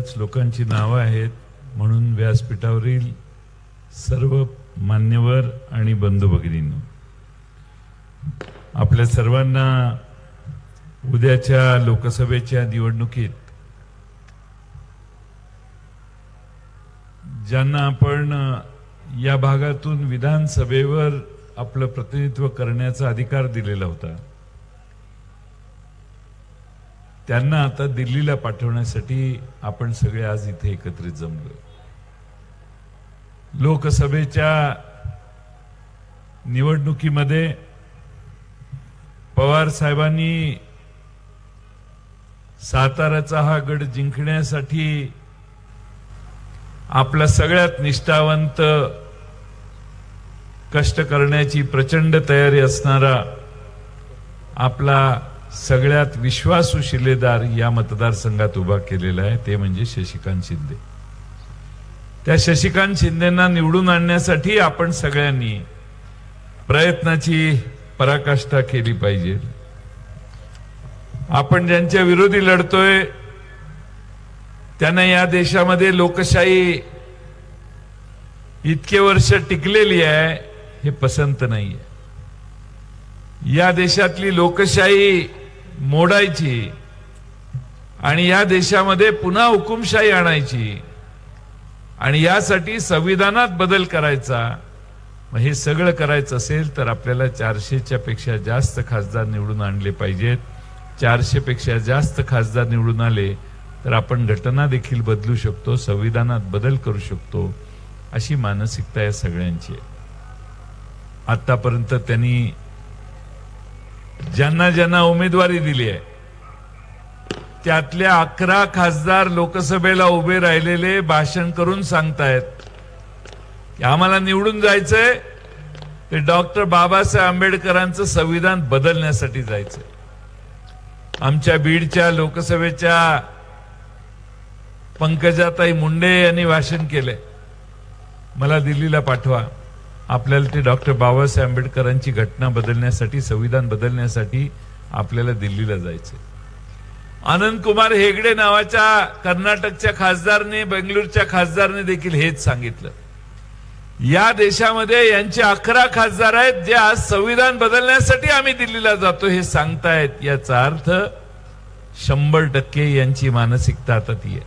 बऱ्याच लोकांची नावं आहेत. म्हणून व्यासपीठावरील सर्व मान्यवर आणि बंधू भगिनींनो आपल्या सर्वांना उद्याच्या लोकसभेच्या निवडणुकीत ज्यांना आपण या भागातून विधानसभेवर आपलं प्रतिनिधित्व करण्याचा अधिकार दिलेला होता त्यांना आता दिल्लीला पाठवण्यासाठी आपण सगळे आज इथे एकत्रित जमलो लोकसभेच्या निवडणुकीमध्ये पवार साहेबांनी साताऱ्याचा हा गड जिंकण्यासाठी आपला सगळ्यात निष्ठावंत कष्ट करण्याची प्रचंड तयारी असणारा आपला सगळ्यात विश्वासू शिलेदार या मतदारसंघात उभा केलेला आहे ते म्हणजे शशिकांत शिंदे. त्या शशिकांत शिंदेना निवडून आणण्यासाठी आपण सगळ्यांनी प्रयत्नाची पराकाष्ठा केली पाहिजे. आपण ज्यांच्या विरोधी लढतोय त्यांना या देशामध्ये लोकशाही इतके वर्ष टिकलेली आहे हे पसंत नाहीये. या देशातली लोकशाही मोडायची. आणि या देशामध्ये पुन्हा हुकुमशाही आणायची. आणि यासाठी संविधानात बदल करायचा. मग हे सगळं करायचं असेल तर आपल्याला चारशेच्या पेक्षा जास्त खासदार निवडून आणले पाहिजेत. चारशे पेक्षा जास्त खासदार निवडून आले तर आपण घटना देखील बदलू शकतो संविधानात बदल करू शकतो अशी मानसिकता या सगळ्यांची आहे. आतापर्यंत त्यांनी ज्यांना ज्यांना उमेदवारी दिली आहे. त्यातल्या अकरा खासदार लोकसभेला उभे राहिलेले भाषण करून सांगतायत. की आम्हाला निवडून जायचंय ते डॉक्टर बाबासाहेब आंबेडकरांचं संविधान बदलण्यासाठी जायचंय. आमच्या बीडच्या लोकसभेच्या पंकजाताई मुंडे यांनी भाषण केलंय. मला दिल्लीला पाठवा. आपल्याला ते डॉक्टर बाबासाहेब आंबेडकरांची घटना बदलण्यासाठी संविधान बदलण्यासाठी आपल्याला दिल्लीला जायचे आनंद कुमार हेगडे नावाच्या कर्नाटकच्या खासदारने बेंगलुरूच्या खासदारने देखील हेच सांगितलं. या देशामध्ये यांचे अकरा खासदार आहेत जे आज संविधान बदलण्यासाठी आम्ही दिल्लीला जातो हे सांगतायत. याचा अर्थ शंभर टक्के यांची मानसिकता आता ती आहे.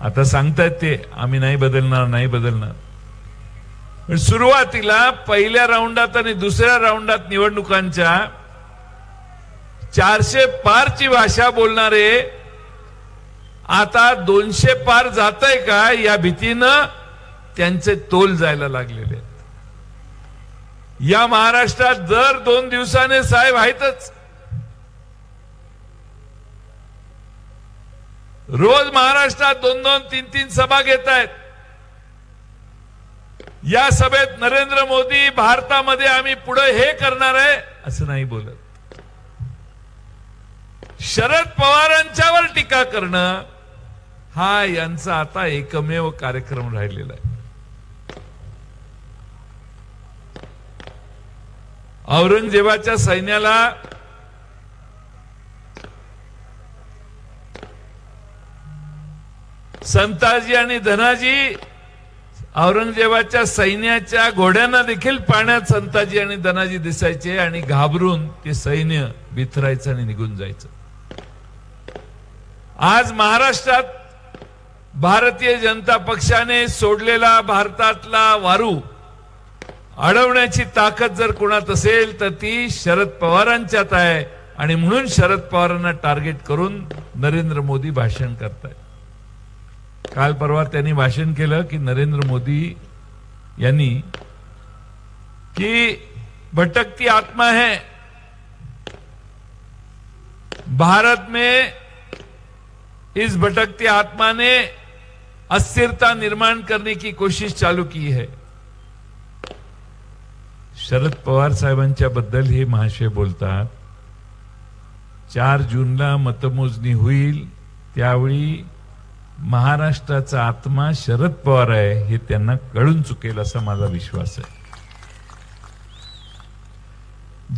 आता सांगतायत ते आम्ही नाही बदलणार नाही बदलणार. सुरुवातीला पहिल्या राऊंडात आणि दुसऱ्या राऊंडात निवडणुकांच्या चारशे पारची भाषा बोलणारे आता दोनशे पार जात आहे का या भीतीनं त्यांचे तोल जायला लागलेले आहेत. या महाराष्ट्रात दर दोन दिवसाने साहेब आहेतच. रोज महाराष्ट्रात दोन दोन तीन तीन सभा घेत आहेत या सभेत नरेंद्र मोदी भारतामध्ये आम्ही पुढे हे करणार आहे असं नाही बोलत. शरद पवारांच्यावर टीका करणं हा यांचा आता एकमेव कार्यक्रम राहिलेला आहे. औरंगजेबाच्या सैन्याला संताजी आणि धनाजी औरंगजेबाच्या सैन्याच्या घोड्यांना देखील पाण्यात संताजी आणि धनाजी दिसायचे आणि घाबरून ते सैन्य बिथरायचं आणि निघून जायचं. आज महाराष्ट्रात भारतीय जनता पक्षाने सोडलेला भारतातला वारू अडवण्याची ताकद जर कोणात असेल तर ती शरद पवारांच्यात आहे. आणि म्हणून शरद पवारांना टार्गेट करून नरेंद्र मोदी भाषण करतायत. काल परवा त्यांनी भाषण केलं की नरेंद्र मोदी यांनी की भटकती आत्मा है. भारत में इस भटकती आत्मा ने अस्थिरता निर्माण करने की कोशिश चालू की है. शरद पवार साहेबांच्या बद्दल हे महाशय बोलतात. चार जूनला मतमोजणी होईल त्यावेळी महाराष्ट्राचा आत्मा शरद पवार आहे हे त्यांना कळून चुकेल असा माझा विश्वास आहे.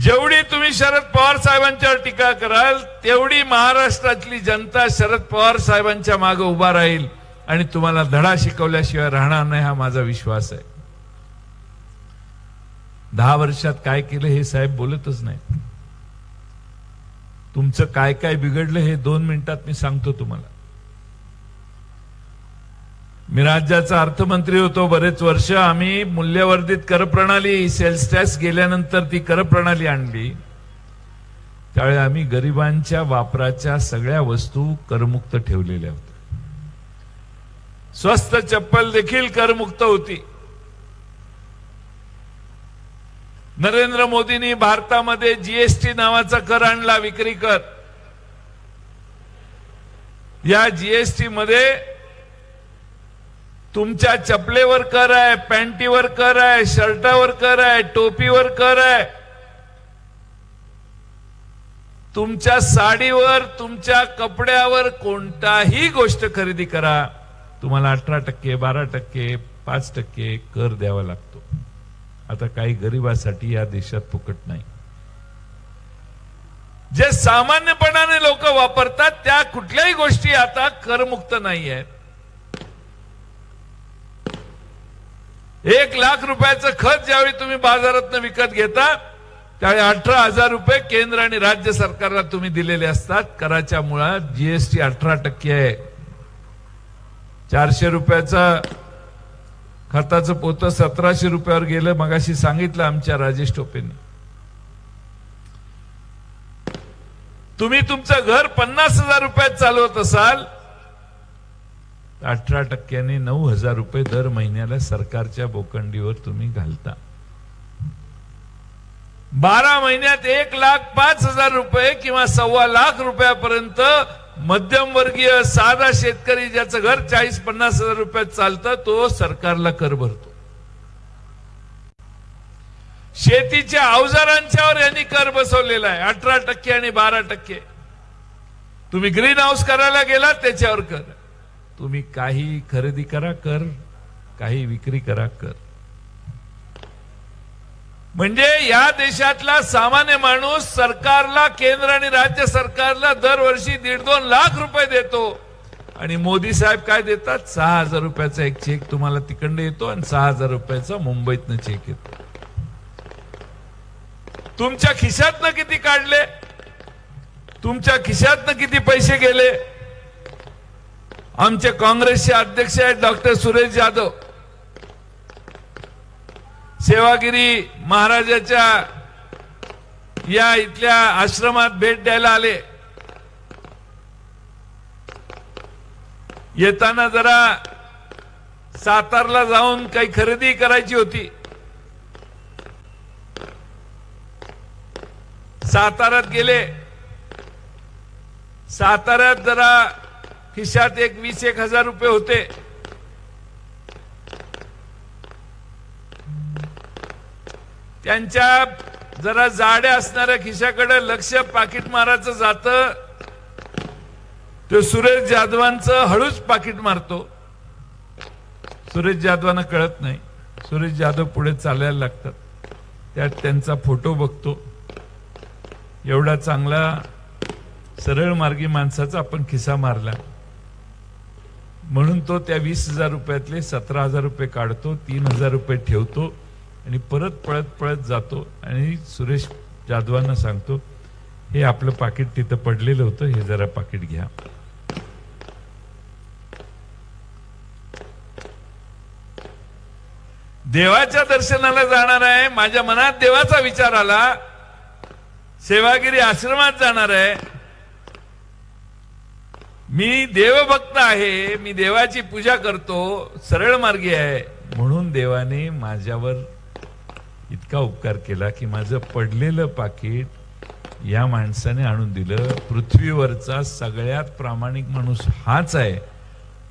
जेवढी तुम्ही शरद पवार साहेबांच्यावर टीका कराल तेवढी महाराष्ट्रातली जनता शरद पवार साहेबांच्या मागे उभा राहील आणि तुम्हाला धडा शिकवल्याशिवाय राहणार नाही हा माझा विश्वास आहे. दहा वर्षात काय केलं हे साहेब बोलतच नाही तुमचं काय काय बिघडलं हे दोन मिनिटात मी सांगतो तुम्हाला. मी राज्याचा अर्थमंत्री होतो बरेच वर्ष आम्ही मूल्यवर्धित कर प्रणाली सेल्स टॅक्स गेल्यानंतर ती कर प्रणाली आणली. त्यावेळी आम्ही गरिबांच्या वापराच्या सगळ्या वस्तू करमुक्त ठेवलेल्या होत्या. स्वस्त चप्पल देखील करमुक्त होती. नरेंद्र मोदींनी भारतामध्ये जीएसटी नावाचा कर आणला विक्री कर. या जीएसटी मध्ये तुमच्या चपलेवर कर आहे पॅन्टीवर कर आहे शर्टावर कर आहे टोपीवर कर आहे तुमच्या साडीवर तुमच्या कपड्यावर कोणताही गोष्ट खरेदी करा. तुम्हाला अठरा टक्के बारा टक्के पाच टक्के कर द्यावा लागतो. आता काही गरिबासाठी या देशात फुकट नाही. जे सामान्यपणाने लोक वापरतात त्या कुठल्याही गोष्टी आता करमुक्त नाही आहेत एक लाख रुपयाचं खत ज्यावेळी तुम्ही बाजारात विकत घेता त्यावेळी अठरा हजार रुपये केंद्र आणि राज्य सरकारला तुम्ही दिलेले असतात. कराच्या मुळात जीएसटी अठरा टक्के आहे. चारशे रुपयाचा खताचं पोतं सतराशे रुपयावर गेलं मगाशी सांगितलं आमच्या राजेश टोपेंनी. तुम्ही तुमचं घर पन्नास हजार रुपयात चालवत असाल अठरा टक्क्याने नऊ हजार रुपये दर महिन्याला सरकारच्या बोकंडीवर तुम्ही घालता. बारा महिन्यात एक लाख पाच हजार रुपये किंवा सव्वा लाख रुपयापर्यंत मध्यमवर्गीय साधा शेतकरी ज्याचं घर चाळीस पन्नास हजार रुपयात चालतं तो सरकारला कर भरतो. शेतीच्या अवजारांच्यावर यांनी कर बसवलेला आहे. अठरा टक्के आणि बारा टक्के. तुम्ही ग्रीन हाऊस करायला गेला त्याच्यावर कर. तुम्ही काही खरेदी करा कर. काही विक्री करा कर. म्हणजे या देशातला सामान्य माणूस सरकारला केंद्र आणि राज्य सरकारला दरवर्षी दीड दोन लाख रुपये देतो. आणि मोदी साहेब काय देतात? सहा हजार रुपयाचा एक चेक तुम्हाला तिकडे येतो आणि सहा हजार रुपयाचा मुंबईतनं चेक येतो. तुमच्या खिशातनं किती काढले? तुमच्या खिशातनं किती पैसे गेले? आमचे काँग्रेसचे अध्यक्ष आहेत डॉक्टर सुरेश जाधव. सेवागिरी महाराजाच्या या इथल्या आश्रमात भेट द्यायला आले. येताना जरा सातारला जाऊन काही खरेदी करायची होती. साताऱ्यात गेले. साताऱ्यात जरा खिशात एक वीस एक हजार रुपये होते. त्यांच्या जरा जाड्या असणाऱ्या खिशाकडे लक्ष पाकिट मारायचं जात. तो सुरेश जाधवांचं हळूच पाकिट मारतो. सुरेश जाधवांना कळत नाही. सुरेश जाधव पुढे चालायला लागतात. त्यात त्यांचा फोटो बघतो. एवढा चांगला सरळ मार्गी माणसाचा आपण खिसा मारला. म्हणून तो त्या वीस हजार रुपयातले सतरा हजार रुपये काढतो तीन हजार रुपये ठेवतो आणि परत पळत पळत जातो. आणि सुरेश जाधवांना सांगतो हे आपलं पाकिट तिथं पडलेलं होतं हे जरा पाकिट घ्या. देवाच्या दर्शनाला जाणार आहे. माझ्या मनात देवाचा विचार आला. सेवागिरी आश्रमात जाणार आहे. मी देवभक्त आहे मी देवाची पूजा करतो सरळ मार्गी आहे. म्हणून देवाने माझ्यावर इतका उपकार केला की माझं पडलेलं पाकिट या माणसाने आणून दिलं. पृथ्वीवरचा सगळ्यात प्रामाणिक माणूस हाच आहे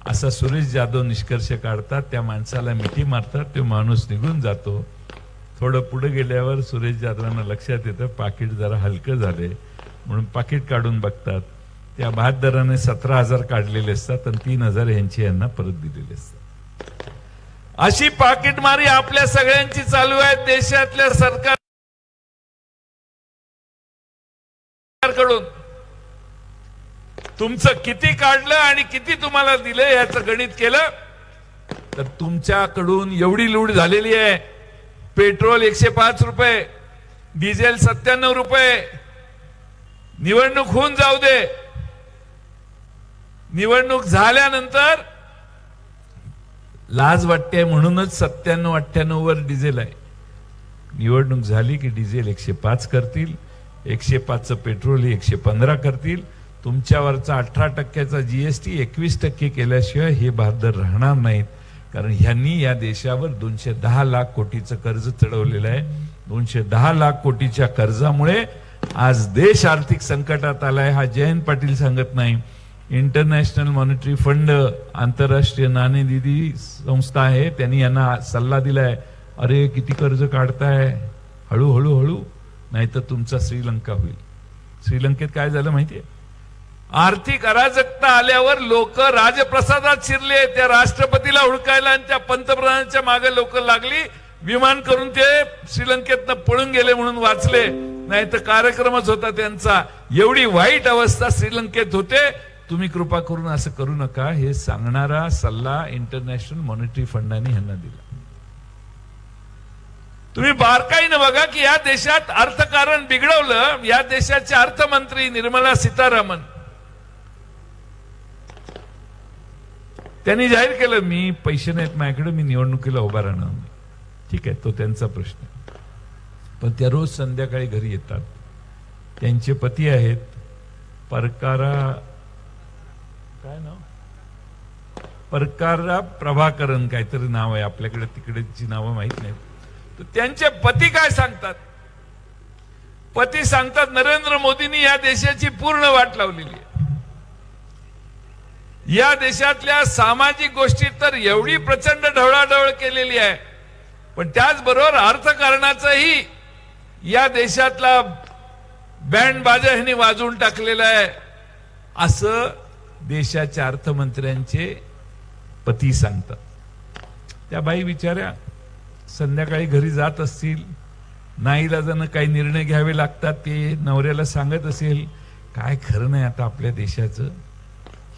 असा सुरेश जाधव निष्कर्ष काढतात. त्या माणसाला मिठी मारतात तो माणूस निघून जातो. थोडं पुढे गेल्यावर सुरेश जाधवांना लक्षात येतं पाकिट जरा हलकं झाले म्हणून पाकिट काढून बघतात. त्या बहादराने सतरा हजार काढलेले असतात आणि तीन हजार यांची यांना परत दिलेले असतात. अशी पाकिटमारी आपल्या सगळ्यांची चालू आहे. देशातल्या सरकारकडून तुमचं किती काढलं आणि किती तुम्हाला दिलं याचं गणित केलं तर तुमच्याकडून एवढी लूट झालेली आहे. पेट्रोल एकशे पाच रुपये डिझेल सत्त्याण्णव रुपये. निवडणूक होऊन जाऊ दे. निवडणूक झाल्यानंतर लाज वाटते म्हणूनच सत्त्याण्णव अठ्ठ्याण्णव वर डिझेल आहे. निवडणूक झाली की डिझेल एकशे पाच करतील एकशे पाचचं पेट्रोल एकशे पंधरा करतील. तुमच्यावरचा अठरा टक्क्याचा जीएसटी एकवीस टक्के केल्याशिवाय हे बहादर राहणार नाहीत. कारण ह्यांनी या देशावर दोनशे दहा लाख कोटीचं कर्ज चढवलेलं आहे. दोनशे दहा लाख कोटीच्या कर्जामुळे आज देश आर्थिक संकटात आलाय हा जयंत पाटील सांगत नाही. इंटरनॅशनल मॉनिटरी फंड आंतरराष्ट्रीय नाणेनिधी संस्था आहे. त्यांनी यांना सल्ला दिलाय. अरे किती कर्ज काढताय? हळूहळू हळू. नाही तर तुमचा श्रीलंका होईल. श्रीलंकेत काय झालं माहितीये? आर्थिक अराजकता आल्यावर लोक राजप्रसादात शिरले. त्या राष्ट्रपतीला हुडकायला आणि त्या पंतप्रधानांच्या मागे लोक लागली. विमान करून ते श्रीलंकेतनं पळून गेले म्हणून वाचले. नाही तर कार्यक्रमच होता त्यांचा. एवढी वाईट अवस्था श्रीलंकेत होते. तुम्ही कृपा करून असं करू नका. हे सांगणारा सल्ला इंटरनॅशनल मॉनिटरी फंडाने ह्यांना दिला. तुम्ही बारकाईनं बघा की या देशात अर्थकारण बिघडवलं. या देशाचे अर्थमंत्री निर्मला सीतारामन. त्यांनी जाहीर केलं मी पैसे नाहीत माझ्याकडे मी निवडणुकीला उभा राहणार ठीक आहे तो त्यांचा प्रश्न पण त्या रोज संध्याकाळी घरी येतात. त्यांचे पती आहेत परकारा काय नाव? परकारा प्रभाकरन काहीतरी नाव आहे आपल्याकडे तिकडेची नावं माहीत नाहीत. तर त्यांचे पती काय सांगतात? पती सांगतात नरेंद्र मोदींनी या देशाची पूर्ण वाट लावलेली आहे. या देशातल्या सामाजिक गोष्टी तर एवढी प्रचंड ढवळाढवळ केलेली आहे. पण त्याचबरोबर अर्थकारणाचंही या देशातला बँड बाजा ह्यांनी वाजवून टाकलेला आहे. असं देशाच्या अर्थमंत्र्यांचे पती सांगतात. त्या बाई विचाऱ्या संध्याकाळी घरी जात असतील नाईलाजानं काही निर्णय घ्यावे लागतात ते नवऱ्याला सांगत असेल काय खरं नाही आता आपल्या देशाचं?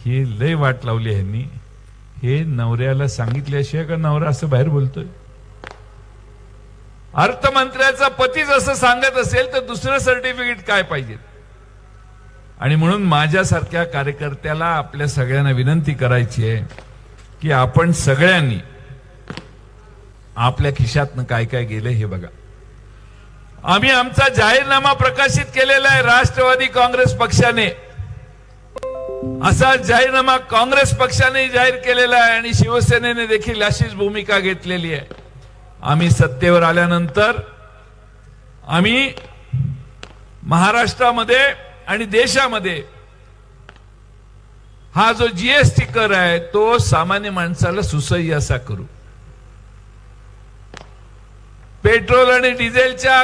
हे लय वाट लावली ह्यांनी. हे नवऱ्याला सांगितल्याशिवाय का नवरा असं बाहेर बोलतोय? अर्थमंत्र्याचा पतीच असं सांगत असेल तर दुसरं सर्टिफिकेट काय पाहिजे? आणि म्हणून माझ्यासारख्या कार्यकर्त्याला आपल्या सगळ्यांना विनंती करायची आहे की आपण सगळ्यांनी आपल्या खिशातनं काय काय गेलं हे बघा. आम्ही आमचा जाहीरनामा प्रकाशित केलेला आहे राष्ट्रवादी काँग्रेस पक्षाने. असा जाहीरनामा काँग्रेस पक्षाने जाहीर केलेला आहे आणि शिवसेनेने देखील अशीच भूमिका घेतलेली आहे. आम्ही सत्तेवर आल्यानंतर आम्ही महाराष्ट्रामध्ये आणि देशामध्ये हा जो जीएसटी कर आहे तो सामान्य माणसाला सुसह्य असा करू. पेट्रोल आणि डिझेलच्या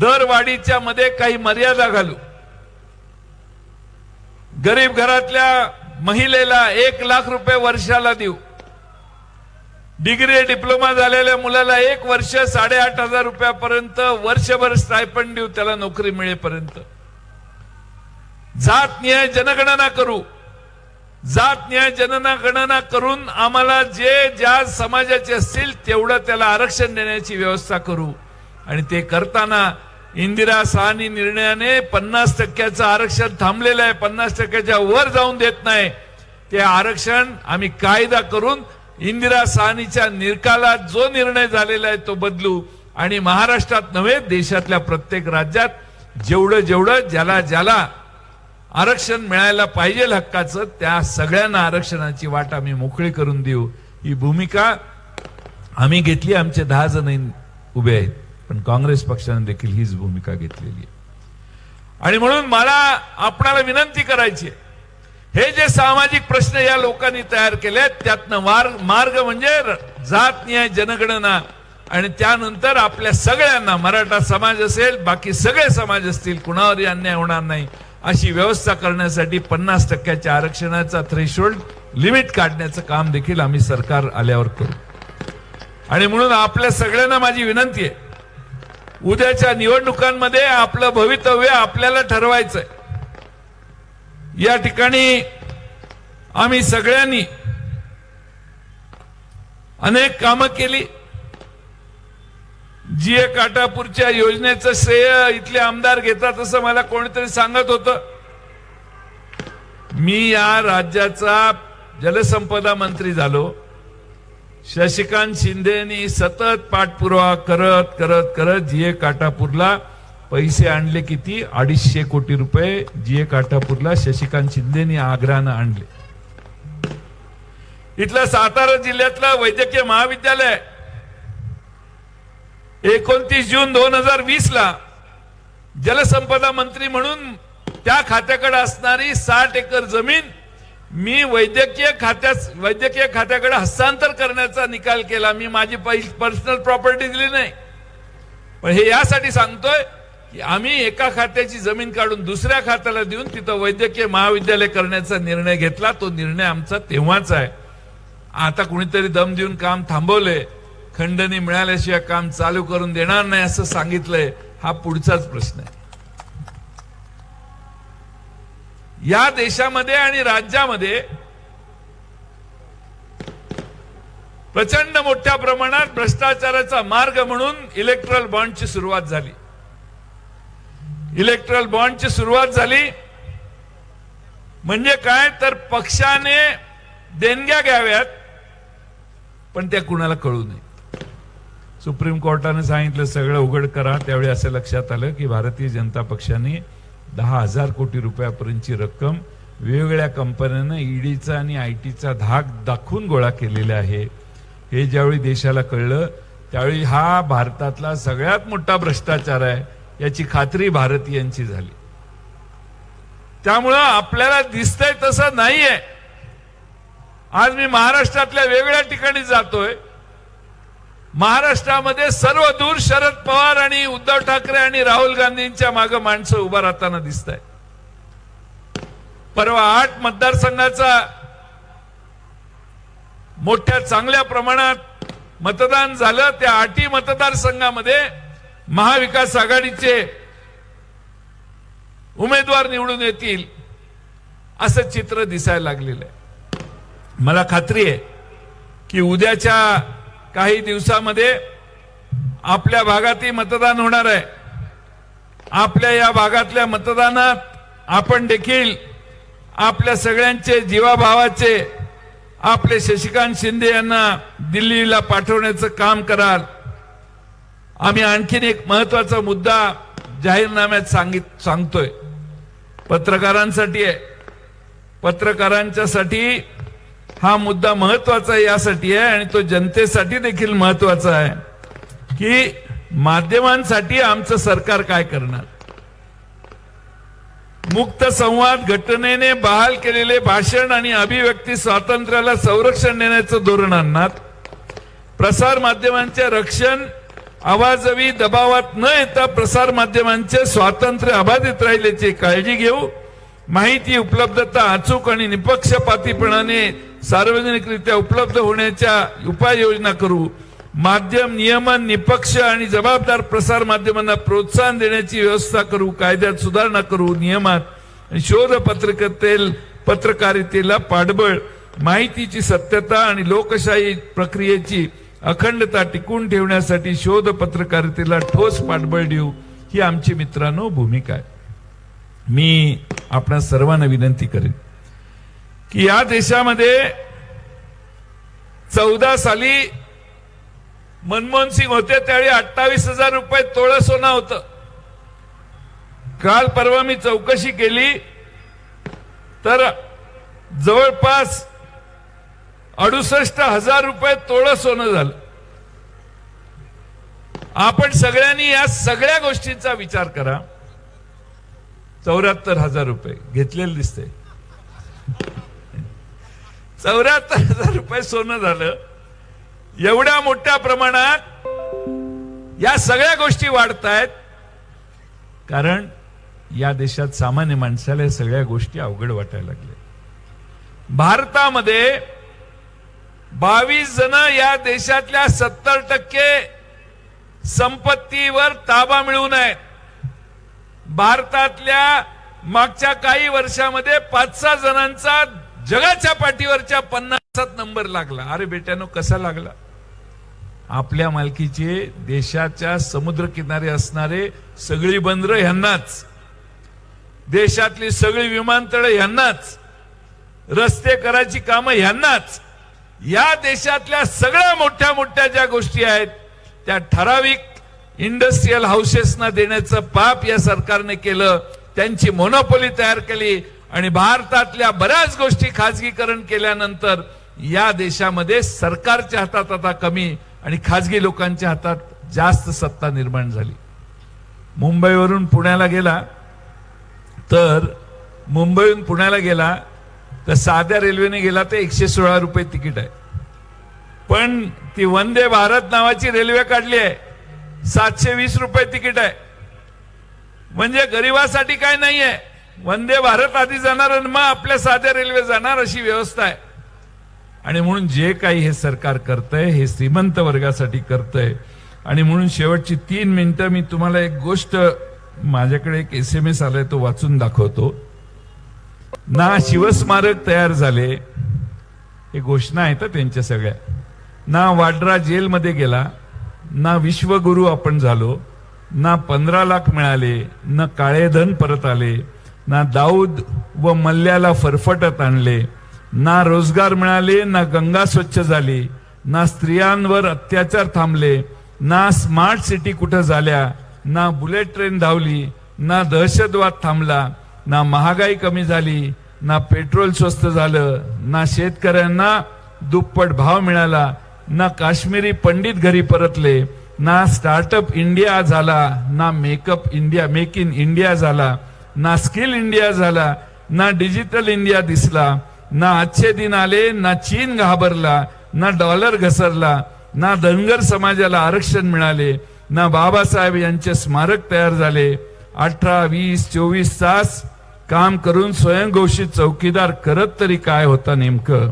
दरवाढीच्या मध्ये काही मर्यादा घालू. गरीब घरातल्या महिलेला एक लाख रुपये वर्षाला देऊ. डिग्री डिप्लोमा झालेल्या मुलाला एक वर्ष साडेआठ हजार रुपयापर्यंत वर्षभर स्टायपंड देऊ त्याला नोकरी मिळेपर्यंत. जात न्याय जनगणना करू. जात न्याय जनगणना करून आम्हाला जे ज्या समाजाचे असतील तेवढं त्याला आरक्षण देण्याची व्यवस्था करू. आणि ते करताना इंदिरा सहानी निर्णयाने पन्नास टक्क्याचं आरक्षण थांबलेलं आहे. पन्नास टक्क्याच्या वर जाऊन देत नाही. ते आरक्षण आम्ही कायदा करून इंदिरा सहानीच्या निकालात जो निर्णय झालेला आहे तो बदलू. आणि महाराष्ट्रात नव्हे देशातल्या प्रत्येक राज्यात जेवढं जेवढं ज्याला ज्याला आरक्षण मिळायला पाहिजे हक्काचं त्या सगळ्यांना आरक्षणाची वाट आम्ही मोकळी करून देऊ. ही भूमिका आम्ही घेतली आमचे दहा जण उभे आहेत पण काँग्रेस पक्षाने देखील हीच भूमिका घेतलेली आहे. आणि म्हणून मला आपणाला विनंती करायची आहे, हे जे सामाजिक प्रश्न या लोकांनी तयार केले त्यातनं मार्ग मार्ग म्हणजे जात न्याय जनगणना. आणि त्यानंतर आपल्या सगळ्यांना मराठा समाज असेल बाकी सगळे समाज असतील कुणावरही अन्याय होणार नाही. अशी व्यवस्था करण्यासाठी पन्नास टक्क्याच्या आरक्षणाचा थ्रेशोल्ड लिमिट काढण्याचं काम देखील आम्ही सरकार आल्यावर करू. आणि म्हणून आपल्या सगळ्यांना माझी विनंती आहे उद्याच्या निवडणुकांमध्ये आपलं भवितव्य आपल्याला ठरवायचंय. या ठिकाणी आम्ही सगळ्यांनी अनेक कामं केली. जी ए काटापूरच्या योजनेचं श्रेय इथले आमदार घेतात असं मला कोणीतरी सांगत होतं. मी या राज्याचा जलसंपदा मंत्री झालो. शशिकांत शिंदेनी सतत पाठपुरावा करत करत करत जीए काटापूरला पैसे आणले किती? अडीचशे कोटी रुपये जीए काटापूरला शशिकांत शिंदेनी आग्रहानं आणले. इथलं सातारा जिल्ह्यातलं वैद्यकीय महाविद्यालय एकोणतीस जून दोन हजार वीस ला जलसंपदा मंत्री म्हणून त्या खात्याकडे असणारी साठ एकर जमीन मी वैद्यकीय खात्यास वैद्यकीय खात्याकडे हस्तांतर करण्याचा निकाल केला. मी माझी पर्सनल प्रॉपर्टी दिली नाही. पण हे यासाठी सांगतोय की आम्ही एका खात्याची जमीन काढून दुसऱ्या खात्याला देऊन तिथं वैद्यकीय महाविद्यालय करण्याचा निर्णय घेतला. तो निर्णय आमचा तेव्हाच आहे. आता कुणीतरी दम देऊन काम थांबवले खंडणी मिळाल्याशिवाय काम चालू करून देणार नाही असं सांगितलंय हा पुढचाच प्रश्न आहे. या देशामध्ये आणि राज्यामध्ये प्रचंड मोठ्या प्रमाणात भ्रष्टाचाराचा मार्ग म्हणून इलेक्ट्रल बॉन्डची सुरुवात झाली. इलेक्ट्रल बॉन्डची सुरुवात झाली म्हणजे काय? तर पक्षाने देणग्या घ्याव्यात पण त्या कुणाला कळू नये. सुप्रीम कोर्टाने सांगितलं सगळं उघड करा. त्यावेळी असं लक्षात आलं की भारतीय जनता पक्षाने दहा हजार कोटी रुपयापर्यंतची रक्कम वेगवेगळ्या कंपन्यांना ईडीचा आणि आय टीचा धाक दाखवून गोळा केलेला आहे. हे ज्यावेळी देशाला कळलं त्यावेळी हा भारतातला सगळ्यात मोठा भ्रष्टाचार आहे याची खात्री भारतीयांची झाली. त्यामुळं आपल्याला दिसतंय तसं नाहीये. आज मी महाराष्ट्रातल्या वेगळ्या ठिकाणी जातोय. महाराष्ट्रामध्ये सर्व दूर शरद पवार आणि उद्धव ठाकरे आणि राहुल गांधींच्या मागे माणसं उभा राहताना दिसत आहे परवा आठ मतदारसंघाचा मोठ्या चांगल्या प्रमाणात मतदान झालं. त्या आठी मतदारसंघामध्ये महाविकास आघाडीचे उमेदवार निवडून येतील असं चित्र दिसायला लागलेलं आहे. मला खात्री आहे की उद्याच्या काही दिवसामध्ये आपल्या भागातही मतदान होणार आहे. आपल्या या भागातल्या मतदानात आपण देखील आपल्या सगळ्यांचे जीवाभावाचे आपले शशिकांत शिंदे यांना दिल्लीला पाठवण्याचं काम कराल. आम्ही आणखीन एक महत्त्वाचा मुद्दा जाहीरनाम्यात सांगित सांगतोय. पत्रकारांसाठी आहे. पत्रकारांच्यासाठी हा मुद्दा महत्त्वाचा यासाठी आहे आणि तो जनतेसाठी देखील महत्त्वाचा आहे. की माध्यमांसाठी आमचं सरकार काय करणार? मुक्त संवाद घटनेने बहाल केलेले भाषण आणि अभिव्यक्ती स्वातंत्र्याला संरक्षण देण्याचं धोरण आणणार. प्रसार माध्यमांचे रक्षण आवाजवी दबावात न येता प्रसार माध्यमांचे स्वातंत्र्य अबाधित राहिल्याची काळजी घेऊ. माहिती उपलब्धता अचूक आणि निपक्षपातीपणाने सार्वजनिकरित्या उपलब्ध होण्याच्या उपाययोजना करू. माध्यम नियमन निपक्ष आणि जबाबदार प्रसार माध्यमांना प्रोत्साहन देण्याची व्यवस्था करू कायद्यात सुधारणा करू नियमात शोध पत्रकतेल पत्रकारितेला पाठबळ माहितीची सत्यता आणि लोकशाही प्रक्रियेची अखंडता टिकून ठेवण्यासाठी शोध पत्रकारितेला ठोस पाठबळ देऊ ही आमची मित्रांनो भूमिका आहे. मी आपल्या सर्वांना विनंती करेन. की या देशामध्ये चौदा साली मनमोहन सिंग होते त्यावेळी अठ्ठावीस हजार रुपये तोळ सोनं होतं. काल परवा मी चौकशी केली तर जवळपास अडुसष्ट हजार रुपये तोळ सोनं झालं. आपण सगळ्यांनी या सगळ्या गोष्टींचा विचार करा. चौऱ्याहत्तर हजार रुपये घेतलेले दिसते चौऱ्याहत्तर हजार रुपये सोनं झालं. एवढ्या मोठ्या प्रमाणात या सगळ्या गोष्टी वाढतायत कारण या देशात सामान्य माणसाला या सगळ्या गोष्टी अवघड वाटायला लागल्या. भारतामध्ये बावीस जण या देशातल्या सत्तर टक्के संपत्तीवर ताबा मिळवून आहेत. भारतातल्या मागच्या काही वर्षामध्ये पाच सहा जणांचा जगाच्या पाठीवरच्या पन्नासात नंबर लागला. अरे बेट्यानो कसा लागला? आपल्या मालकीचे देशाच्या समुद्रकिनारे असणारे सगळी बंदर ह्यांनाच. देशातली सगळी विमानतळ ह्यांनाच. रस्ते करायची कामं ह्यांनाच. या देशातल्या सगळ्या मोठ्या मोठ्या ज्या गोष्टी आहेत त्या ठराविक इंडस्ट्रीयल हाऊसेसना देण्याचं पाप या सरकारने केलं त्यांची मोनोपोली तयार केली आणि भारतातल्या बऱ्याच गोष्टी खाजगीकरण केल्यानंतर या देशामध्ये सरकारच्या हातात आता कमी आणि खाजगी लोकांच्या हातात जास्त सत्ता निर्माण झाली. मुंबईवरून पुण्याला गेला तर मुंबईहून पुण्याला गेला तर साध्या रेल्वेने गेला तर एकशे सोळा रुपये तिकीट आहे. पण ती वंदे भारत नावाची रेल्वे काढली आहे. सातशे वीस रुपये तिकीट आहे. म्हणजे गरिबासाठी काय नाहीये. वंदे भारत आधी जाणार आणि मग आपल्या साध्या रेल्वे जाणार अशी व्यवस्था आहे. आणि म्हणून जे काही हे सरकार करतंय हे श्रीमंत वर्गासाठी करतंय. आणि म्हणून शेवटची तीन मिनिटं मी तुम्हाला एक गोष्ट माझ्याकडे एक एस एम एस आलाय तो वाचून दाखवतो. ना शिवस्मारक तयार झाले हे घोषणा आहेत त्यांच्या सगळ्या. ना वाड्रा जेलमध्ये गेला ना विश्वगुरु आपण झालो ना पंधरा लाख मिळाले ना काळे धन परत आले ना दाऊद व मल्ल्याला फरफटत आणले. ना रोजगार मिळाले ना गंगा स्वच्छ झाली. ना स्त्रियांवर अत्याचार थांबले. ना स्मार्ट सिटी कुठं झाल्या? ना बुलेट ट्रेन धावली. ना दहशतवाद थांबला. ना महागाई कमी झाली. ना पेट्रोल स्वस्त झालं. ना शेतकऱ्यांना दुप्पट भाव मिळाला. ना काश्मीरी पंडित घरी परतले. ना स्टार्टअप इंडिया झाला. ना makeup India make in India झाला. ना स्किल इंडिया झाला ना डिजिटल इंडिया दिसला ना अच्छे दिन आले ना चीन घाबरला ना डॉलर घसरला ना धनगर समाजाला आरक्षण मिळाले ना बाबासाहेब यांचे स्मारक तयार झाले. अठरा वीस चोवीस तास काम करून स्वयंघोषित चौकीदार करत तरी काय होता नेमकं?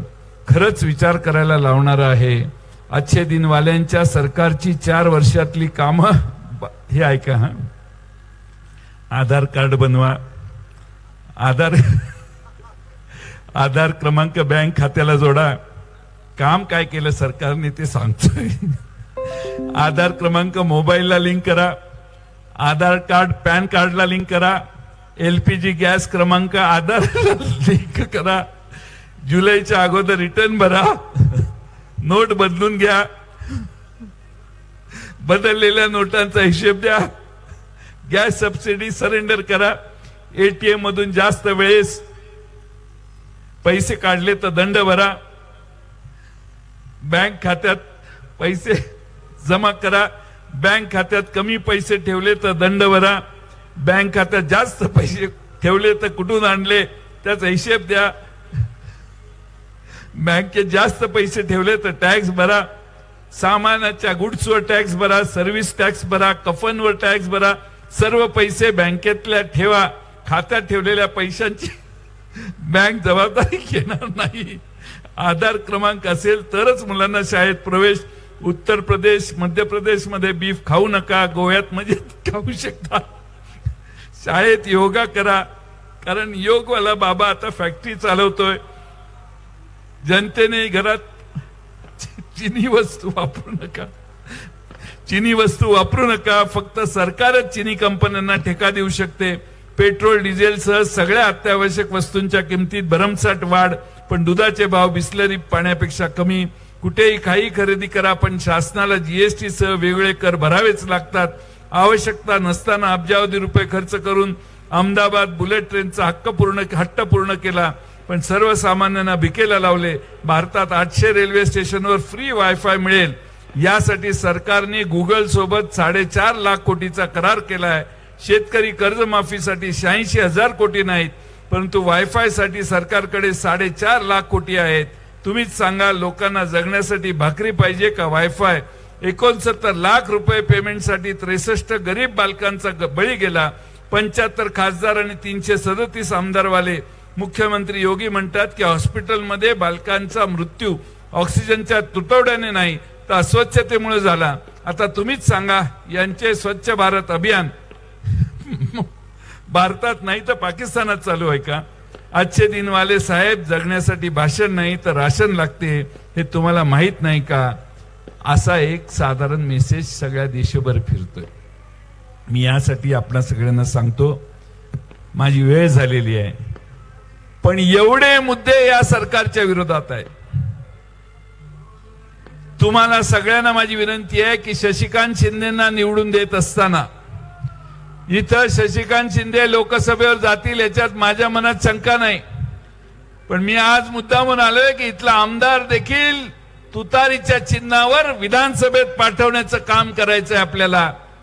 खरंच विचार करायला लावणार आहे. अच्छे दिनवाल्यांच्या सरकारची चार वर्षातली कामं हे ऐका हा. आधार कार्ड बनवा. आधार आधार क्रमांक बँक खात्याला जोडा. काम काय केलं सरकारने ते सांगतोय. आधार क्रमांक मोबाईलला लिंक करा. आधार कार्ड पॅन कार्डला लिंक करा. एल पी जी गॅस क्रमांक आधार लिंक करा. जुलैच्या अगोदर रिटर्न भरा. नोट बदलून घ्या. बदललेल्या नोटांचा हिशेब द्या. गॅस सबसिडी सरेंडर करा. एटीएम मधून जास्त वेळेस पैसे काढले तर दंड भरा. बँक खात्यात पैसे जमा करा. बँक खात्यात कमी पैसे ठेवले तर दंड भरा. बँक खात्यात जास्त पैसे ठेवले तर कुठून आणले? त्याचा हिशेब द्या. बँकेत जास्त पैसे ठेवले तर टॅक्स भरा. सामानाच्या गुड्सवर टॅक्स भरा. सर्व्हिस टॅक्स भरा. कफनवर टॅक्स भरा. सर्व पैसे बँकेतल्या ठेवा खात्यात ठेवलेल्या पैशांची बँक जबाबदारी घेणार नाही. आधार क्रमांक असेल तरच मुलांना शाळेत प्रवेश. उत्तर प्रदेश मध्य प्रदेशमध्ये बीफ खाऊ नका गोव्यात म्हणजे खाऊ शकता. शाळेत योगा करा कारण योगवाला बाबा आता फॅक्टरी चालवतोय. जनतेने घरात चिनी वस्तू वापरू नका. चिनी वस्तू वापरू नका फक्त सरकारच चिनी कंपन्यांना ठेका देऊ शकते. पेट्रोल डिझेलसह सगळ्या अत्यावश्यक वस्तूंच्या किमतीत भरमसाठ वाढ पण दुधाचे भाव बिस्लरी पाण्यापेक्षा कमी. कुठेही काही खरेदी करा पण शासनाला जीएसटी सह वेगळे कर भरावेच लागतात. आवश्यकता नसताना अब्जावधी रुपये खर्च करून अहमदाबाद बुलेट ट्रेनचा हक्क पूर्ण हट्ट पूर्ण केला पण सर्वसामान्यांना भिकेला लावले. भारतात आठशे रेल्वे स्टेशनवर फ्री वायफाय मिळेल. यासाठी सरकारने गुगल सोबत साडेचार लाख कोटीचा करार केला आहे शेतकरी कर्जमाफीसाठी शहाऐंशी हजार कोटी नाहीत परंतु वायफायसाठी सरकारकडे साडेचार लाख कोटी आहेत. तुम्हीच सांगा लोकांना जगण्यासाठी भाकरी पाहिजे का वायफाय? एकोणसत्तर लाख रुपये पेमेंटसाठी त्रेसष्ट गरीब बालकांचा ग- बळी गेला. पंच्याहत्तर खासदार आणि तीनशे सदतीस आमदारवाले. मुख्यमंत्री योगी म्हणतात की हॉस्पिटलमध्ये बालकांचा मृत्यू ऑक्सिजनच्या तुटवड्याने नाही तर अस्वच्छतेमुळे झाला. आता तुम्हीच सांगा यांचे स्वच्छ भारत अभियान. भारतात नाही तर पाकिस्तानात चालू आहे का? आजचे दिनवाले साहेब जगण्यासाठी भाषण नाही तर राशन लागते हे तुम्हाला माहीत नाही का? असा एक साधारण मेसेज सगळ्या देशभर फिरतोय. मी यासाठी आपणा सगळ्यांना सांगतो माझी वेळ झालेली आहे. पण एवढे मुद्दे या सरकारच्या विरोधात आहेत. तुम्हाला सगळ्यांना माझी विनंती आहे की शशिकांत शिंदेना निवडून देत असताना इथं शशिकांत शिंदे लोकसभेवर जातील याच्यात माझ्या मनात शंका नाही. पण मी आज मुद्दा म्हणून आलोय की इथला आमदार देखील तुतारीच्या चिन्हावर विधानसभेत पाठवण्याचं काम करायचंय आपल्याला.